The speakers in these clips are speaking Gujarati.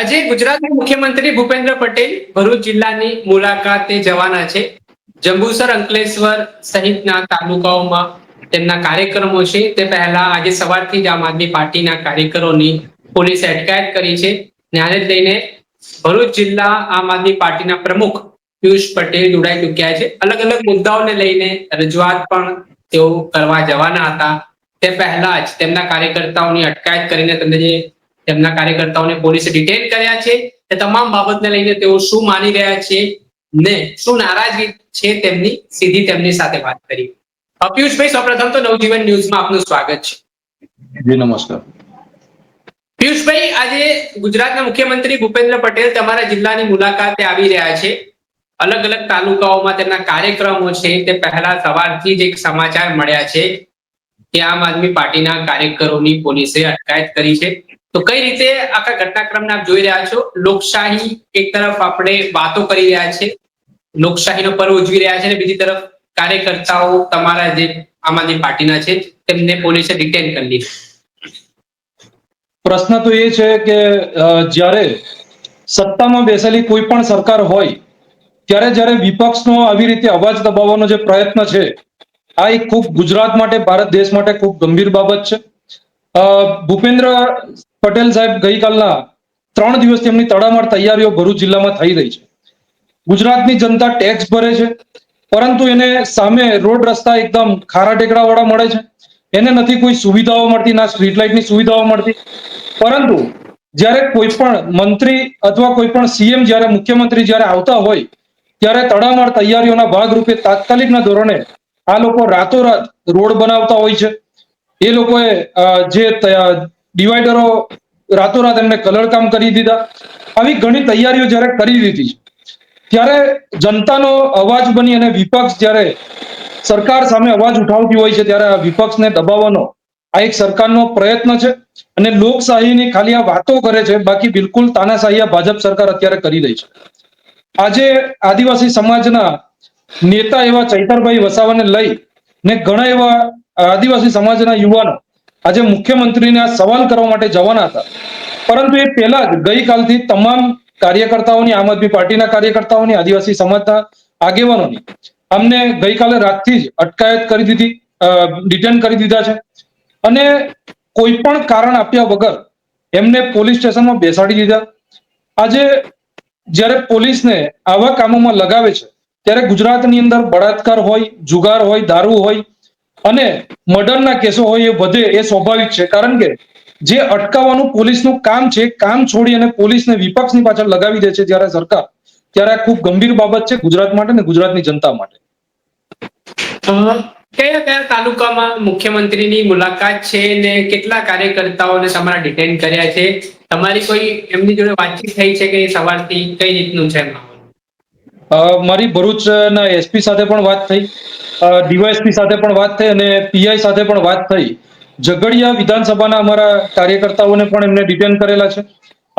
આજે ગુજરાતના મુખ્યમંત્રી ભૂપેન્દ્ર પટેલ ભરૂચ જિલ્લાની મુલાકાતે જવાના છે. જંબુસર અંકલેશ્વર સહિતના તાલુકાઓમાં તેમના કાર્યક્રમો છે. તે પહેલા આજે સવારથી જ આમ આદમી પાર્ટીના કાર્યકરોની પોલીસે અટકાયત કરી છે. ત્યારે જ લઈને ભરૂચ જિલ્લા આમ આદમી પાર્ટીના પ્રમુખ પિયુષ પટેલ જોડાઈ ચૂક્યા છે. અલગ અલગ મુદ્દાઓને લઈને રજૂઆત પણ તેઓ કરવા જવાના હતા. તે પહેલા જ તેમના કાર્યકર્તાઓની અટકાયત કરીને તેમને જે તેમના કાર્યકર્તાઓને પોલીસે ડિટેન કર્યા છે. તે તમામ બાબતને લઈને તેઓ શું માની રહ્યા છે ને શું નારાજગી છે તેમની સીધી તેમની સાથે વાત કરી. પિયુષભાઈ સૌપ્રથમ તો નવજીવન ન્યૂઝમાં આપનું સ્વાગત છે. જી નમસ્કાર. પિયુષભાઈ આજે ગુજરાતના મુખ્યમંત્રી ભૂપેન્દ્ર પટેલ તમારા જિલ્લાની મુલાકાતે આવી રહ્યા છે. અલગ અલગ તાલુકાઓમાં તેમના કાર્યક્રમો છે. તે પહેલા સવારથી જ એક સમાચાર મળ્યા છે. કે આમ આદમી પાર્ટીના કાર્યકરોની પોલીસે અટકાયત કરી છે. તો કઈ રીતે આખા ઘટનાક્રમને આપ જોઈ રહ્યા છો? લોકશાહી એક તરફ આપણે વાતો કરી રહ્યા છે, લોકશાહીનો પર્વ ઉજવી રહ્યા છે અને બીજી તરફ કાર્યકર્તાઓ તમારા જે આમ આદમી પાર્ટીના છે, તેમને પોલીસે ડિટેન કરી લીધા પ્રશ્ન તો એ છે કે જ્યારે સત્તામાં બેસેલી કોઈ પણ સરકાર હોય, ત્યારે જ્યારે વિપક્ષનો આવી રીતે અવાજ દબાવવાનો જે પ્રયત્ન છે આ એક ખૂબ ગુજરાત માટે, ભારત દેશ માટે ખૂબ ગંભીર બાબત છે. ભૂપેન્દ્ર પટેલ સાહેબ ગઈકાલના ત્રણ દિવસ તેમની તડામાર તૈયારીઓ ભરૂચ જિલ્લામાં થઈ રહી છે. ગુજરાતની જનતા ટેક્સ ભરે છે, પરંતુ એને સામે રોડ રસ્તા એકદમ ખારા ટેકડા વાળા મળે છે. એને નથી કોઈ સુવિધાઓ મળતી, ના સ્ટ્રીટ લાઇટની સુવિધાઓ મળતી. પરંતુ જ્યારે કોઈ પણ મંત્રી અથવા કોઈ પણ સીએમ જ્યારે મુખ્યમંત્રી જ્યારે આવતા હોય, ત્યારે તડામાર તૈયારીઓના ભાગરૂપે તાત્કાલિકના ધોરણે આ લોકો રાતોરાત રોડ બનાવતા હોય છે. એ લોકોએ જે ડિવાઈડરો રાતોરાત એમને કલર કામ કરી દીધા. આવી ઘણી તૈયારીઓ જ્યારે કરી દીધી ત્યારે જનતાનો અવાજ બની અને વિપક્ષ જ્યારે સરકાર સામે અવાજ ઉઠાવતી હોય છે ત્યારે આ વિપક્ષને દબાવવાનો આ એક સરકારનો પ્રયત્ન છે અને લોકશાહીની ખાલી આ વાતો કરે છે, બાકી બિલકુલ તાનાશાહી આ ભાજપ સરકાર અત્યારે કરી રહી છે. આજે આદિવાસી સમાજના નેતા એવા ચૈતરભાઈ વસાવાને લઈ ને ઘણા એવા આદિવાસી સમાજના યુવાનો આજે મુખ્યમંત્રીને સવાલ કરવા માટે જવાના હતા. પરંતુ એ પહેલા જ ગઈકાલથી તમામ કાર્યકર્તાઓની, આમ આદમી પાર્ટીના કાર્યકર્તાઓની, આદિવાસી સમાજના આગેવાનોની અમને ગઈકાલે રાતથી જ અટકાયત કરી દીધી ડિટેન કરી દીધા છે. અને કોઈ પણ કારણ આપ્યા વગર એમને પોલીસ સ્ટેશનમાં બેસાડી દીધા. આજે જ્યારે પોલીસને આવા કામોમાં લગાવે છે ત્યારે ગુજરાતની અંદર બળાત્કાર હોય, જુગાર હોય, દારૂ હોય અને મર્ડરના કેસો હોય એ વધે એ સ્વાભાવિક છે. કારણ કે જે અટકાવવાનું પોલીસનું કામ છે, કામ છોડી અને પોલીસને વિપક્ષની પાછળ લગાવી દે છે જ્યારે સરકાર, ત્યારે આ ખૂબ ગંભીર બાબત છે ગુજરાત માટે ને ગુજરાતની જનતા માટે. કયા કયા તાલુકામાં મુખ્યમંત્રીની મુલાકાત છે ને કેટલા કાર્યકર્તાઓને તમારા ડિટેન કર્યા છે? તમારી કોઈ એમની જોડે વાતચીત થઈ છે કે સવારથી કઈ રીતનું છે માહોલ? મારી ભરૂચના એસપી સાથે પણ વાત થઈ ડીવાયએસપી સાથે પણ વાત થઈ અને પીઆઈ સાથે પણ વાત થઈ. ઝઘડિયા વિધાનસભાના અમારા કાર્યકર્તાઓને પણ એમને ડિટેન કરેલા છે.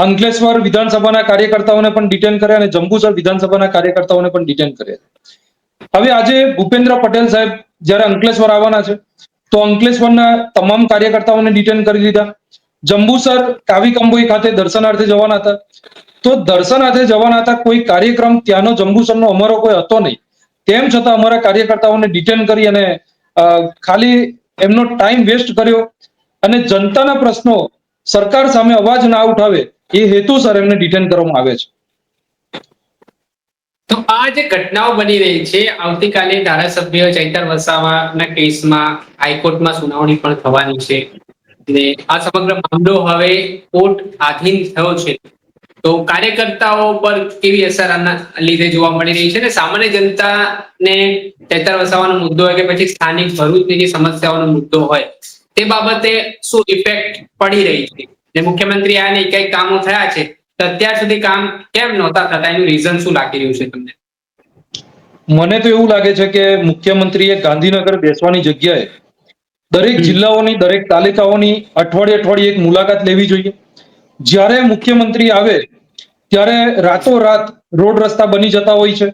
અંકલેશ્વર વિધાનસભાના કાર્યકર્તાઓને પણ ડિટેન કર્યા અને જંબુસર વિધાનસભાના કાર્યકર્તાઓને પણ ડિટેન કર્યા. હવે આજે ભૂપેન્દ્ર પટેલ સાહેબ જ્યારે અંકલેશ્વર આવવાના છે, તો અંકલેશ્વરના તમામ કાર્યકર્તાઓને ડિટેન કરી દીધા. જંબુસર કાવી કંબોઈ ખાતે દર્શનાર્થે જવાના હતા. તો દર્શનાર્થે જવાના હતા. કોઈ કાર્યક્રમ ત્યાંનો જંબુસરનો અમારો કોઈ હતો નહીં. તેમ છતાં અમારા કાર્યકર્તાઓને ડિટેન કરી અને ખાલી એમનો ટાઈમ વેસ્ટ કર્યો. અને જનતાના પ્રશ્નો સરકાર સામે અવાજ ના ઉઠાવે એ હેતુસર એમને ડિટેન કરવામાં આવે છે. તો આ જે ઘટનાઓ બની રહી છે, આવતીકાલે ધારાસભ્ય ચૈતર વસાવાના કેસમાં હાઈકોર્ટમાં સુનાવણી પણ થવાની છે. અને આ સમગ્ર મામલો હવે કોર્ટ આધીન થયો છે. તો કાર્યકર્તાઓ પર કેવી અસર આના લીધે જોવા મળી રહી છે ને સામાન્ય જનતાને ટેતર વસાવવાનો મુદ્દો હોય કે પછી સ્થાનિક ભરૂચની જે સમસ્યાઓનો મુદ્દો હોય તે બાબતે શું ઇફેક્ટ પડી રહી છે? ને મુખ્યમંત્રી આ ને કઈ કામો થયા છે? તો અત્યાર સુધી કામ કેમ નહોતા થતા? એનું રીઝન શું લાગી રહ્યું છે તમને? મને તો એવું લાગે છે કે મુખ્યમંત્રીએ ગાંધીનગર બેસવાની જગ્યાએ દરેક જિલ્લાઓની દરેક તાલુકાઓની અઠવાડિયે અઠવાડિયે એક મુલાકાત લેવી જોઈએ. જ્યારે મુખ્યમંત્રી આવે, ત્યારે રાતોરાત રોડ રસ્તા બની જતા હોય છે.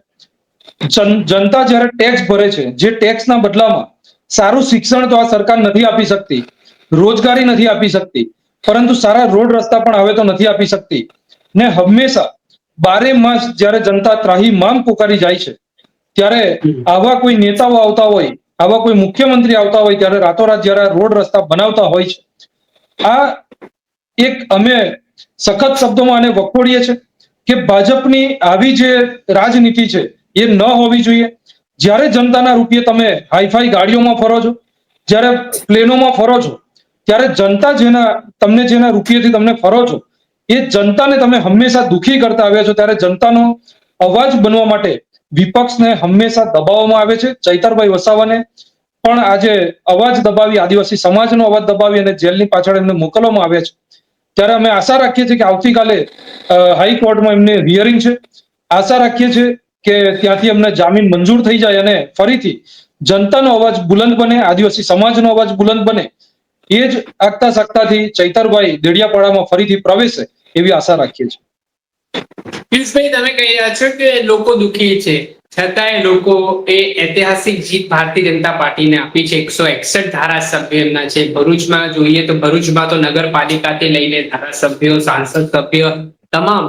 જનતા જ્યારે ટેક્સ ભરે છે, જે ટેક્સના બદલામાં સારું શિક્ષણ તો આ સરકાર નથી આપી શકતી, રોજગારી નથી આપી શકતી, પરંતુ સારા રોડ રસ્તા પણ હવે તો નથી આપી શકતી. ને હંમેશા બારે માસ જ્યારે જનતા ત્રાહી માંગ પુકારી જાય છે, ત્યારે આવા કોઈ નેતાઓ આવતા હોય, આવા કોઈ મુખ્યમંત્રી આવતા હોય, ત્યારે રાતોરાત જ્યારે રોડ રસ્તા બનાવતા હોય છે, આ એક અમે સખત શબ્દોમાં આને વખોડીએ છીએ કે ભાજપની આવી જે રાજનીતિ છે એ ન હોવી જોઈએ. જ્યારે જનતાના રૂપિયે તમે હાઈફાઈ ગાડીઓમાં ફરો છો, જ્યારે પ્લેનોમાં ફરો છો, ત્યારે જનતા જેના, તમને જેના રૂપિયેથી તમને ફરો છો, એ જનતાને તમે હંમેશા દુખી કરતા આવ્યા છો. ત્યારે જનતાનો અવાજ બનવા માટે વિપક્ષને હંમેશા દબાવવામાં આવે છે. ચૈતરભાઈ વસાવાને પણ આજે અવાજ દબાવી, આદિવાસી સમાજનો અવાજ દબાવી અને જેલની પાછળ એમને મોકલવામાં આવ્યા છે. ત્યારે અમે આશા રાખીએ છીએ કે આવતીકાલે હાઈકોર્ટમાં એમને હિયરિંગ છે. આશા રાખીએ છીએ કે ત્યાંથી અમને જામીન મંજૂર થઈ જાય અને ફરીથી જનતાનો અવાજ બુલંદ બને, આદિવાસી સમાજનો અવાજ બુલંદ બને, એ જ આગતા સાગતાથી ચૈતરભાઈ દેડિયાપાડામાં ફરીથી પ્રવેશે એવી આશા રાખીએ છીએ. પિયુષભાઈ, તમે કહી રહ્યા છો કે લોકો દુઃખી છે. છતાંય લોકો એ ઐતિહાસિક જીત ભારતીય જનતા પાર્ટીને આપી છે. એકસો એકસઠ ધારાસભ્ય એમના છે. ભરૂચમાં જોઈએ તો ભરૂચમાં તો નગરપાલિકાથી લઈને ધારાસભ્યો, સાંસદ સભ્ય તમામ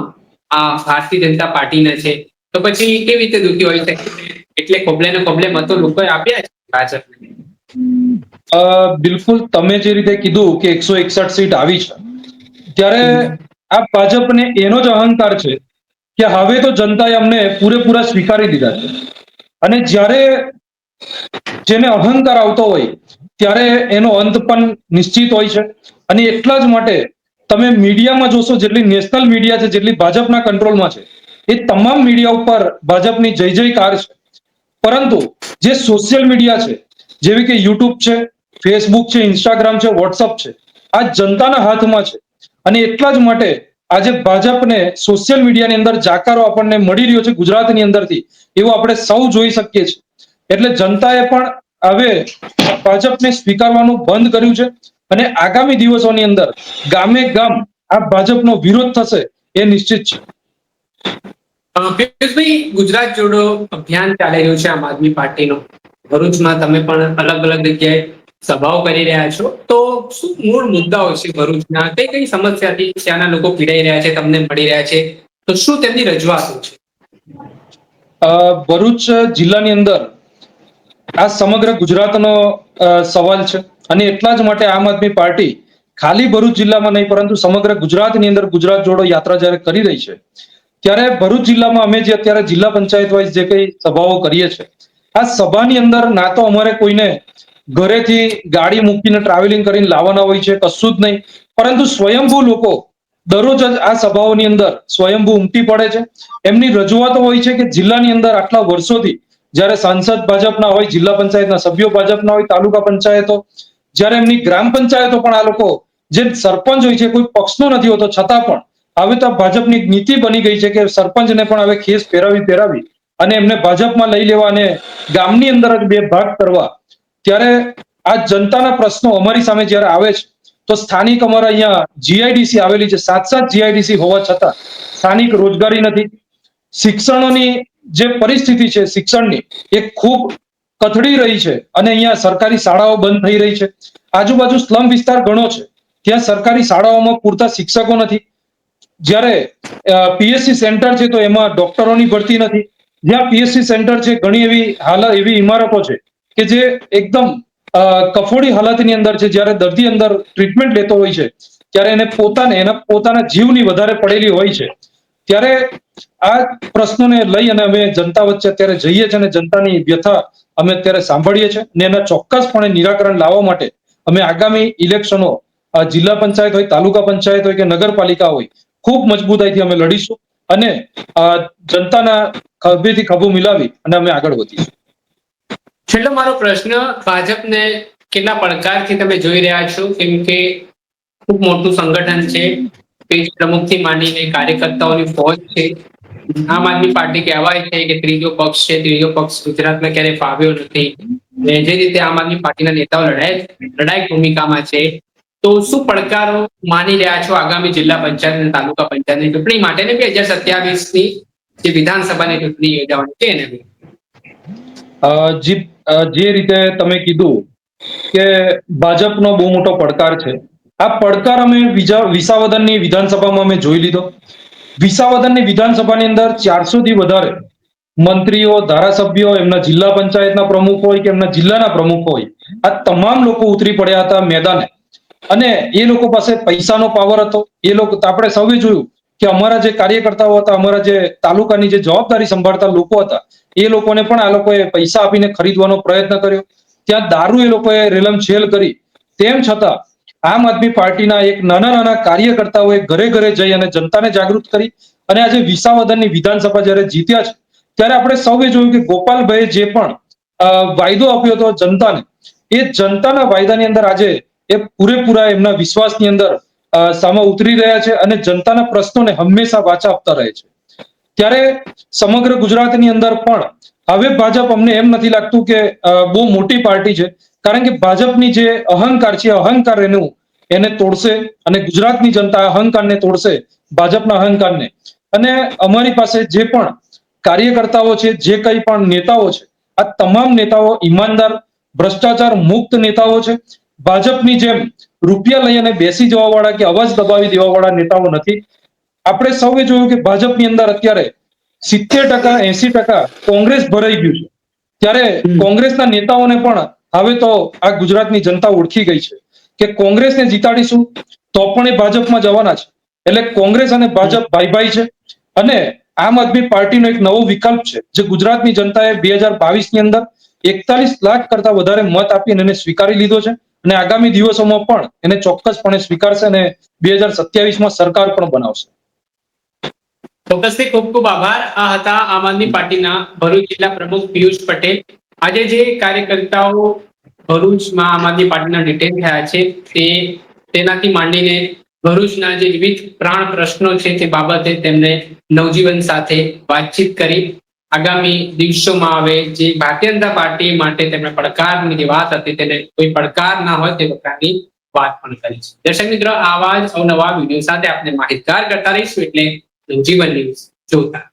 આ ભારતીય જનતા પાર્ટીના છે. તો પછી કેવી રીતે દુઃખી હોય શકે એટલે કોબલે ને કોબલે મતો લોકોએ આપ્યા છે ભાજપને? બિલકુલ તમે જે રીતે કીધું કે એકસો એકસઠ સીટ આવી છે, ત્યારે આ ભાજપને એનો જ અહંકાર છે કે હવે તો જનતાએ અમને પૂરેપૂરા સ્વીકારી દીધા છે. અને જ્યારે જેને અહંકાર આવતો હોય, ત્યારે એનો અંત પણ નિશ્ચિત હોય છે. અને એટલા જ માટે તમે મીડિયામાં જોશો, જેટલી નેશનલ મીડિયા છે, જેટલી ભાજપના કંટ્રોલમાં છે, એ તમામ મીડિયા ઉપર ભાજપની જય જયકાર છે. પરંતુ જે સોશિયલ મીડિયા છે, જેવી કે યુટ્યુબ છે, ફેસબુક છે, ઇન્સ્ટાગ્રામ છે, વોટ્સઅપ છે, આ જનતાના હાથમાં છે. અને એટલા જ માટે આજે ભાજપને સોશિયલ મીડિયાની અંદર જાકારો આપણને મળી રહ્યો છે ગુજરાતની અંદરથી, એવું આપણે સૌ જોઈ શકીએ છીએ. એટલે જનતાએ પણ હવે ભાજપને સ્વીકારવાનું બંધ કર્યું છે અને આગામી દિવસોની અંદર ગામે ગામ આ ભાજપનો વિરોધ થશે એ નિશ્ચિત છે. પિયુષભાઈ, ગુજરાત જોડો અભિયાન ચાલી રહ્યું છે આમ આદમી પાર્ટીનો. ભરૂચમાં તમે પણ અલગ અલગ જગ્યાએ સભાઓ કરી રહ્યા છો. તો શું મૂળ મુદ્દાઓ છે ભરૂચના? કઈ કઈ સમસ્યાથી ત્યાંના લોકો પીડાઈ રહ્યા છે, તમને મળી રહ્યા છે? તો શું તેમની રજૂઆતો છે? ભરૂચ જિલ્લાની અંદર આ સમગ્ર ગુજરાતનો સવાલ છે. અને એટલા જ માટે આમ આદમી પાર્ટી ખાલી ભરૂચ જિલ્લામાં નહીં, પરંતુ સમગ્ર ગુજરાતની અંદર ગુજરાત જોડો યાત્રા જ્યારે કરી રહી છે, ત્યારે ભરૂચ જિલ્લામાં અમે જે અત્યારે જિલ્લા પંચાયત વાઇઝ જે કઈ સભાઓ કરીએ છીએ, આ સભાની અંદર ના તો અમારે કોઈને ઘરેથી ગાડી મૂકીને ટ્રાવેલિંગ કરીને લાવવાના હોય છે, કશું જ નહીં. પરંતુ સ્વયંભૂ લોકો દરરોજ જ આ સભાઓની અંદર સ્વયંભૂ ઉમટી પડે છે. એમની રજૂઆતો હોય છે કે જિલ્લાની અંદર આટલા વર્ષોથી જ્યારે સાંસદ ભાજપના હોય, જિલ્લા પંચાયતના સભ્યો ભાજપના હોય, તાલુકા પંચાયતો, જ્યારે એમની ગ્રામ પંચાયતો પણ આ લોકો જે સરપંચ હોય છે, કોઈ પક્ષનો નથી હોતો, છતાં પણ હવે તો ભાજપની નીતિ બની ગઈ છે કે સરપંચને પણ હવે ખેસ પહેરાવી પહેરાવી અને એમને ભાજપમાં લઈ લેવા અને ગામની અંદર જ બે ભાગ કરવા ત્યારે આ જનતાના પ્રશ્નો અમારી સામે જ્યારે આવે છે, તો સ્થાનિક અમારા અહીંયા જીઆઈડીસી આવેલી છે. સાત સાત જીઆઈડીસી હોવા છતાં સ્થાનિક રોજગારી નથી. શિક્ષણોની જે પરિસ્થિતિ છે, શિક્ષણની, એ ખૂબ કથળી રહી છે અને અહીંયા સરકારી શાળાઓ બંધ થઈ રહી છે. આજુબાજુ સ્લમ વિસ્તાર ઘણો છે. ત્યાં સરકારી શાળાઓમાં પૂરતા શિક્ષકો નથી. જ્યારે પીએસસી સેન્ટર છે તો એમાં ડોક્ટરોની ભરતી નથી. જ્યાં પીએસસી સેન્ટર છે, ઘણી એવી હાલત એવી ઇમારતો છે. કે જે એકદમ કફોડી હાલતની અંદર છે, જ્યારે દર્દી અંદર ટ્રીટમેન્ટ લેતો હોય છે, ત્યારે એને પોતાને, એના પોતાના જીવની વધારે પડેલી હોય છે. ત્યારે આ પ્રશ્નોને લઈ અને અમે જનતા વચ્ચે અત્યારે જઈએ છીએ અને જનતાની વ્યથા અમે અત્યારે સાંભળીએ છીએ અને એના ચોક્કસપણે નિરાકરણ લાવવા માટે અમે આગામી ઇલેક્શનો જિલ્લા પંચાયત હોય, તાલુકા પંચાયત હોય કે નગરપાલિકા હોય, ખૂબ મજબૂતાઈથી અમે લડીશું અને જનતાના ખભેથી ખભું મિલાવી અને અમે આગળ વધીશું. છેલ્લો મારો પ્રશ્ન, ભાજપને કેટલા પડકારથી તમે જોઈ રહ્યા છો? કેમ કે ખૂબ મોટું સંગઠન છે. પેજ પ્રમુખથી માંડીને કાર્યકર્તાઓની ફોજ છે. આમ આદમી પાર્ટી કહેવાય છે કે ત્રીજો પક્ષ છે. ત્રીજો પક્ષ ગુજરાતમાં ક્યારેય ફાવ્યો નથી. અને જે રીતે આમ આદમી પાર્ટીના નેતાઓ લડાય, લડાયક ભૂમિકામાં છે. તો શું પડકારો માની રહ્યા છો આગામી જિલ્લા પંચાયત અને તાલુકા પંચાયતની ચૂંટણી માટે? બે હજાર સત્યાવીસની જે વિધાનસભાની ચૂંટણી યોજાવાની છે એને જી જે રીતે તમે કીધું કે ભાજપનો બહુ મોટો પડકાર છે. આ પડકાર અમે વિસાવદનની વિધાનસભામાં અમે જોઈ લીધો. વિસાવદનની વિધાનસભાની અંદર ચારસો થી વધારે મંત્રીઓ, ધારાસભ્યો, એમના જિલ્લા પંચાયતના પ્રમુખ હોય કે એમના જિલ્લાના પ્રમુખ હોય, આ તમામ લોકો ઉતરી પડ્યા હતા મેદાને. અને એ લોકો પાસે પૈસાનો પાવર હતો. એ લોકો આપણે સૌએ જોયું કે અમારા જે કાર્યકર્તાઓ હતા, અમારા જે તાલુકાની જે જવાબદારી સંભાળતા લોકો હતા એ લોકોને પણ આ લોકોએ પૈસા આપીને ખરીદવાનો પ્રયત્ન કર્યો. ત્યાં દારૂ એ લોકોએ રેલમ છેલ કરી. તેમ છતાં, આમ આદમી પાર્ટીના એક નાના નાના કાર્યકર્તાઓએ ઘરે ઘરે જઈ અને જનતાને જાગૃત કરી અને આજે વિસાવદનની વિધાનસભા જ્યારે જીત્યા છે, ત્યારે આપણે સૌએ જોયું કે ગોપાલભાઈએ જે પણ વાયદો આપ્યો હતો જનતાને, એ જનતાના વાયદાની અંદર આજે એ પૂરેપૂરા એમના વિશ્વાસની અંદર સામે ઉતરી રહ્યા છે અને જનતાના પ્રશ્નોને હંમેશા વાચા આપતા રહે છે. ત્યારે સમગ્ર ગુજરાતની અંદર પણ હવે ભાજપ અમને એમ નથી લાગતું કે બહુ મોટી પાર્ટી છે. કારણ કે ભાજપની જે અહંકાર છે, અહંકાર એનું એને તોડશે અને ગુજરાતની જનતા અહંકારને તોડશે ભાજપના અહંકારને. અને અમારી પાસે જે પણ કાર્યકર્તાઓ છે, જે કંઈ પણ નેતાઓ છે, આ તમામ નેતાઓ ઈમાનદાર, ભ્રષ્ટાચાર મુક્ત નેતાઓ છે. ભાજપની જેમ રૂપિયા લઈ અને બેસી જવા વાળા કે અવાજ દબાવી દેવા વાળા નેતાઓ નથી. આપણે સૌએ જોયું કે ભાજપની અંદર અત્યારે સિત્તેર ટકા એસી ટકા કોંગ્રેસ ભરાઈ ગયું છે. ત્યારે કોંગ્રેસના નેતાઓને પણ હવે તો આ ગુજરાતની જનતા ઓળખી ગઈ છે કે કોંગ્રેસને જીતાડીશું તો પણ એ ભાજપમાં જવાના છે. એટલે કોંગ્રેસ અને ભાજપ ભાઈ ભાઈ છે અને આમ આદમી પાર્ટીનો એક નવો વિકલ્પ છે જે ગુજરાતની જનતાએ બે હજાર બાવીસની અંદર એકતાલીસ લાખ કરતા વધારે મત આપીને એને સ્વીકારી લીધો છે અને આગામી દિવસોમાં પણ એને ચોક્કસપણે સ્વીકારશે અને બે હજાર સત્યાવીસમાં સરકાર પણ બનાવશે. ચોક્કસથી ખૂબ ખૂબ આભાર. આ હતા આમ આદમી પાર્ટીના ભરૂચ જિલ્લા પ્રમુખ પિયુષ પટેલ. આજે જે કાર્યકર્તાઓ ભરૂચમાં આમ આદમી પાર્ટીના ડિટેલ થયા છે, તે તેનાથી માંડીને ભરૂચના જે વિવિધ પ્રાણ પ્રશ્નો છે તે બાબતે તેમને નવજીવન સાથે વાતચીત કરી. આગામી દિવસોમાં આવે જે ભારતીય જનતા પાર્ટી માટે તેમણે પડકારની જે વાત હતી, તેને કોઈ પડકાર ના હોય તે પ્રકારની વાત પણ કરી છે. દર્શક મિત્રો, આવા જ અવનવા વીડિયો સાથે આપણે માહિતગાર કરતા રહીશું. એટલે જીવન ન્યૂઝ જોતા